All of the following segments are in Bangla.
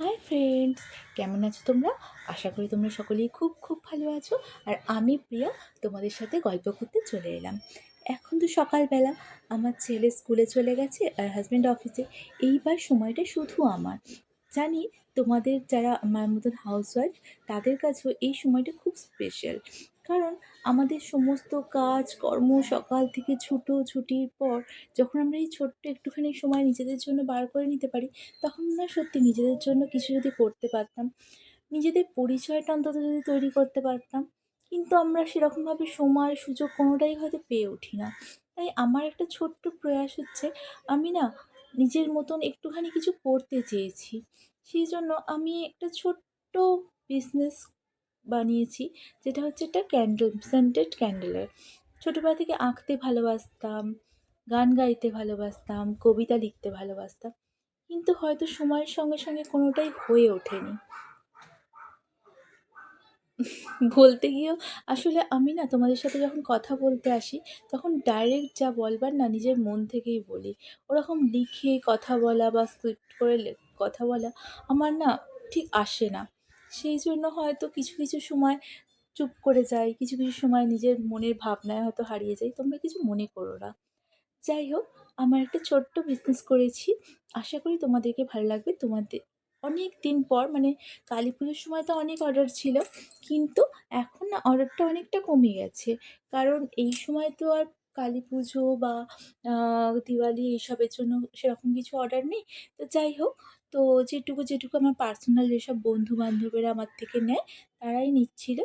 হাই ফ্রেন্ডস কেমন আছো তোমরা? আশা করি তোমরা সকলেই খুব খুব ভালো আছো। আর আমি প্রিয়া, তোমাদের সাথে গল্প করতে চলে এলাম। এখন তো সকালবেলা। আমার ছেলে স্কুলে চলে গেছে আর হাজব্যান্ড অফিসে এইবার সময়টা শুধু আমার। জানি তোমাদের যারা আমার মতন হাউসওয়াইফ তাদের কাছেও এই সময়টা খুব স্পেশাল কারণ আমাদের সমস্ত কাজ, কর্ম সকাল থেকে ছুটো ছুটির পর যখন আমরা এই ছোট্ট একটুখানি সময় নিজেদের জন্য বার করে নিতে পারি, তখন না সত্যি নিজেদের জন্য কিছু যদি করতে পারতাম, নিজেদের পরিচয়টা অন্তত যদি তৈরি করতে পারতাম, কিন্তু আমরা সেরকমভাবে সময়, সুযোগ কোনোটাই হয়তো পেয়ে উঠি না। তাই আমার একটা ছোট্ট প্রয়াস হচ্ছে, আমি না নিজের মতন একটুখানি কিছু করতে চেয়েছি। সেই জন্য আমি একটা ছোট্ট বিজনেস বানিয়েছি, যেটা হচ্ছে একটা ক্যান্ডেল সেন্টেড ক্যান্ডেলের ছোটোবেলা থেকে আঁকতে ভালোবাসতাম, গান গাইতে ভালোবাসতাম, কবিতা লিখতে ভালোবাসতাম, কিন্তু হয়তো সময়ের সঙ্গে সঙ্গে কোনোটাই হয়ে ওঠেনি। বলতে গিয়েও আসলে আমি না তোমাদের সাথে যখন কথা বলতে আসি, তখন ডাইরেক্ট যা বলবার না নিজের মন থেকেই বলি। ওরকম লিখে কথা বলা বা স্ক্রিপ্ট করে কথা বলা আমার না ঠিক আসে না। সেই জন্য হয়তো কিছু কিছু সময় চুপ করে যাই, কিছু কিছু সময় নিজের মনের ভাবনায় হয়তো হারিয়ে যাই। তোমরা কিছু মনে করো না। যাই হোক, আমার একটা ছোট্ট বিজনেস করেছি। আশা করি তোমাদেরকে ভালো লাগবে। তোমাদের অনেক দিন পর মানে কালী পুজোর সময় তো অনেক অর্ডার ছিল, কিন্তু এখন না অর্ডারটা অনেকটা কমে গেছে। কারণ এই সময় তো আর কালী পুজো বা দিওয়ালি এইসবের জন্য সেরকম কিছু অর্ডার নেই। তো যাই হোক তো যেটুকু যেটুকু আমার পার্সোনাল যেসব বন্ধু বান্ধবেরা আমার থেকে নেয়, তারাই নিচ্ছিল।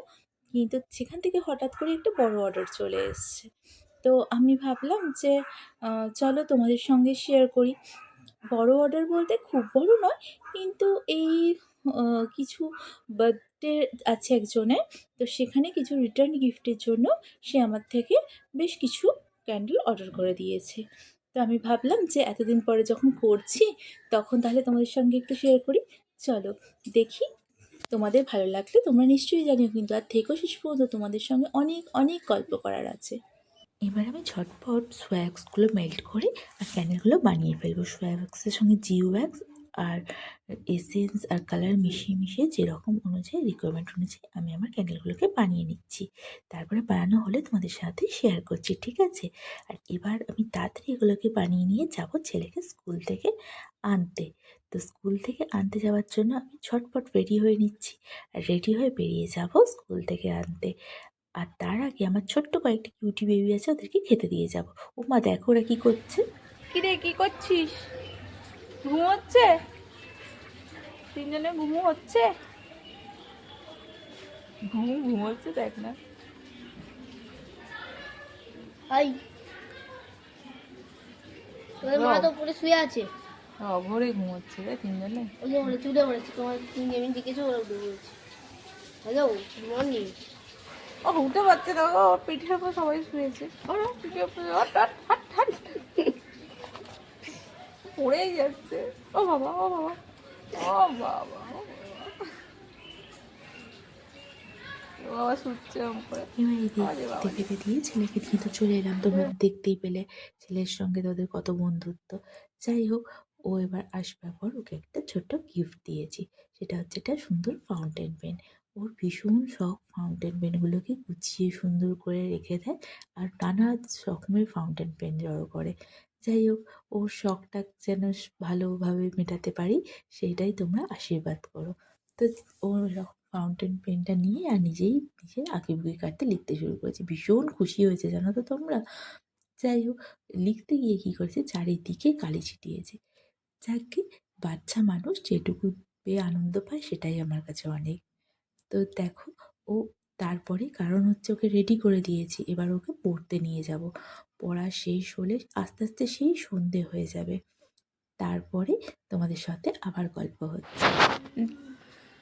কিন্তু সেখান থেকে হঠাৎ করে একটা বড় অর্ডার চলে এসছে। তো আমি ভাবলাম যে চলো তোমাদের সঙ্গে শেয়ার করি। বড় অর্ডার বলতে খুব বড় নয়, কিন্তু এই কিছু বার্থডে আছে একজনের, তো সেখানে কিছু রিটার্ন গিফটের জন্য সে আমার থেকে বেশ কিছু ক্যান্ডেল অর্ডার করে দিয়েছে। তো আমি ভাবলাম যে এতদিন পরে যখন করছি, তখন তাহলে তোমাদের সঙ্গে একটু শেয়ার করি। চলো, দেখি। তোমাদের ভালো লাগলে তোমরা নিশ্চয়ই জানিও, কিন্তু আর থেকেও শেষ পর্যন্ত তোমাদের সঙ্গে অনেক অনেক গল্প করার আছে। এবার আমি ঝটপট সোয়াক্সগুলো মেল্ট করে আর ক্যানেলগুলো বানিয়ে ফেলব। সোয়াক্সের সঙ্গে জিও ওয়্যাক্স আর এসেন্স আর কালার মিশিয়ে মিশিয়ে যেরকম অনুযায়ী রিকোয়ারমেন্ট অনুযায়ী আমি আমার ক্যান্ডেলগুলোকে বানিয়ে নিচ্ছি। তারপরে বানানো হলে তোমাদের সাথে শেয়ার করছি, ঠিক আছে? আর এবার আমি তাড়াতাড়ি এগুলোকে বানিয়ে নিয়ে যাব ছেলেকে স্কুল থেকে আনতে। তো স্কুল থেকে আনতে যাওয়ার জন্য আমি ছটপট রেডি হয়ে নিচ্ছি। আর রেডি হয়ে বেরিয়ে যাব স্কুল থেকে আনতে। আর তার আগে আমার ছোট্ট কয়েকটি কিউটি বেবি আছে, ওদেরকে খেতে দিয়ে যাব। ও মা দেখো ওরা কী করছে। কিরে, কি করছিস? ঘুমোচ্ছে তিনজনে ঘুমো হচ্ছে ঘুম ঘুম হচ্ছে দেখ না হাই তোদের মা তো উপরে শুয়ে আছে অঘরে ঘুমোচ্ছে রে তিনজনে ওই যে ওরা চুলে পড়েছে তোমার তুমি যেমন দেখেছ ওরা উঠে পড়েছে হ্যালো গুড মর্নিং ও উঠে পারছে না ও পিঠের উপর সবাই শুয়েছে ওরা পিঠের উপর হাট হাট হাট পড়েই যাচ্ছে। ও বাবা ও বাবা ও বাবা এবার খেতে দিয়ে ছেলেকে তো চলে এলাম। তোমরা দেখতেই পেলে ছেলের সঙ্গে তোদের কত বন্ধুত্ব। যাই হোক ও এবার আসবার পর ওকে একটা ছোট্ট গিফট দিয়েছি। সেটা হচ্ছে একটা সুন্দর ফাউন্টেন পেন ওর ভীষণ শখ ফাউন্টেন পেনগুলোকে গুছিয়ে সুন্দর করে রেখে দেয় আর নানা রকমের ফাউন্টেন পেন জড়ো করে। যাই হোক, ওর শখটা যেন ভালোভাবে মেটাতে পারি, সেইটাই তোমরা আশীর্বাদ করো। তো ও ফাউন্টেন পেনটা নিয়ে আর নিজেই নিজের আঁকিবুকি কাটতে লিখতে শুরু করেছে। ভীষণ খুশি হয়েছে জানো তো তোমরা? যাই হোক, লিখতে গিয়ে কী করেছে? চারিদিকে কালি ছিটিয়েছে। যাকে বাচ্চা মানুষ যেটুকু পেয়ে আনন্দ পায়, সেটাই আমার কাছে অনেক। তো দেখো, ও তারপরে কারণ হচ্ছে ওকে রেডি করে দিয়েছি, এবার ওকে পড়তে নিয়ে যাব। পড়া শেষ হলে আস্তে আস্তে সেই সন্ধে হয়ে যাবে। তারপরে তোমাদের সাথে আবার গল্প হচ্ছে।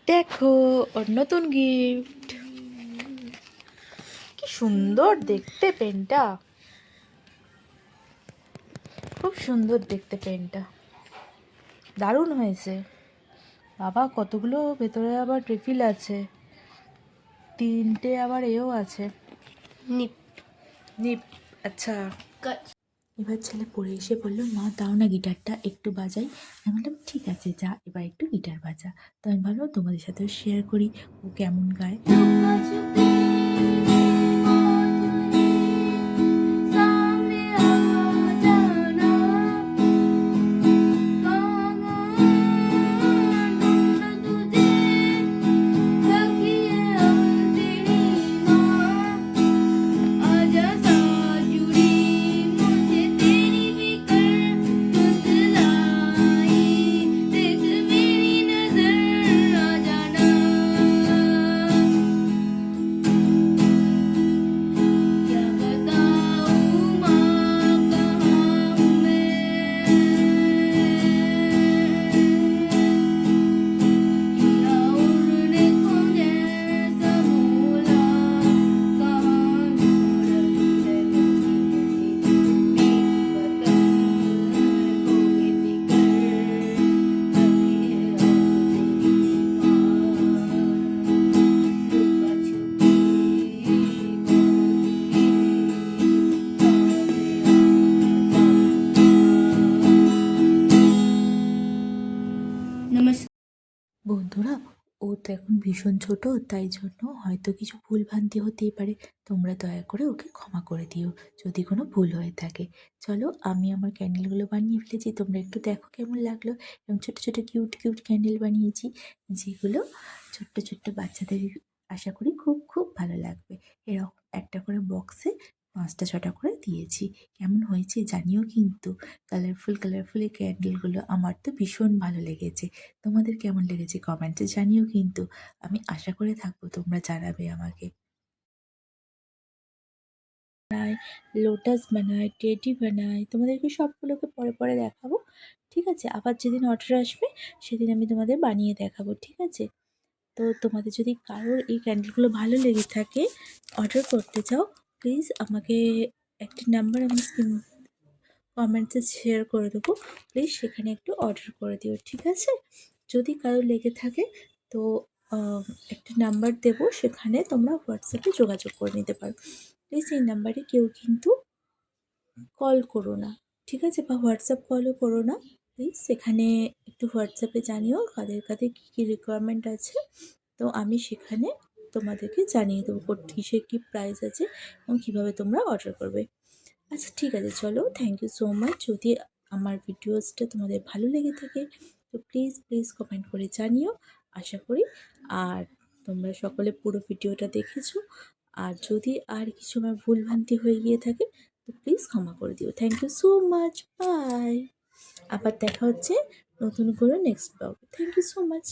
দেখো, ওর নতুন গিফট কি সুন্দর দেখতে পেনটা। খুব সুন্দর দেখতে পেনটা। দারুণ হয়েছে। বাবা, কতগুলো ভেতরে আবার রিফিল আছে। তিনটে আবার এও আছে। নিপ। নিপ আচ্ছা। এবার ছেলে পড়ে এসে বলল মা দাও না গিটারটা একটু বাজাই। আমি বললাম ঠিক আছে যা এবার একটু গিটার বাজা। তো আমি ভাবলাম তোমাদের সাথেও শেয়ার করি ও কেমন গায়? বন্ধুরা, ও তো এখন ভীষণ ছোট, তাই জন্য হয়তো কিছু ভুলভ্রান্তি হতেই পারে। তোমরা দয়া করে ওকে ক্ষমা করে দিও, যদি কোনো ভুল হয়ে থাকে। চলো, আমি আমার ক্যান্ডেলগুলো বানিয়ে ফেলেছি। তোমরা একটু দেখো কেমন লাগল। এবং ছোটো ছোটো কিউট কিউট ক্যান্ডেল বানিয়েছি, যেগুলো ছোট্ট ছোট্ট বাচ্চাদের আশা করি খুব খুব ভালো লাগবে। এরকম একটা করে বক্সে পাঁচটা, ছটা করে দিয়েছি। কেমন হয়েছে জানিও কিন্তু। কালারফুল কালারফুল এই ক্যান্ডেলগুলো আমার তো ভীষণ ভালো লেগেছে। তোমাদের কেমন লেগেছে কমেন্টে জানিও কিন্তু। আমি আশা করে থাকব তোমরা জানাবে আমাকে। বানাই লোটাস বানাই টেডি বানাই, তোমাদেরকে সবগুলোকে পরে পরে দেখাবো। ঠিক আছে? আবার যেদিন অর্ডার আসবে, সেদিন আমি তোমাদের বানিয়ে দেখাবো। ঠিক আছে? তো তোমাদের যদি কারোর এই ক্যান্ডেলগুলো ভালো লেগে থাকে অর্ডার করতে চাও প্লিজ আমাকে একটি নাম্বার আমি স্ক্রিন কমেন্টসে শেয়ার করে দেবো। প্লিজ সেখানে একটু অর্ডার করে দিও, ঠিক আছে? যদি কারও লেগে থাকে, তো একটা নাম্বার দেবো, সেখানে তোমরা হোয়াটসঅ্যাপে যোগাযোগ করে নিতে পারো। প্লিজ এই নাম্বারে কেউ কিন্তু কল করো না, ঠিক আছে? বা হোয়াটসঅ্যাপ কলও করো না। প্লিজ সেখানে একটু হোয়াটসঅ্যাপে জানিও, কাদের কাদের কী কী রিকোয়ারমেন্ট আছে। তো আমি সেখানে তোমাদেরকে জানিয়ে দেবো কিসের কী প্রাইস আছে এবং কীভাবে তোমরা অর্ডার করবে। আচ্ছা ঠিক আছে, চলো। থ্যাংক ইউ সো মাচ যদি আমার ভিডিওসটা তোমাদের ভালো লেগে থাকে, তো প্লিজ প্লিজ কমেন্ট করে জানিও, আশা করি। আর তোমরা সকলে পুরো ভিডিওটা দেখেছ। আর যদি আর কিছু আমার ভুলভ্রান্তি হয়ে গিয়ে থাকে, তো প্লিজ ক্ষমা করে দিও। Thank you so much bye আবার দেখা হচ্ছে নতুন করে next blog thank you so much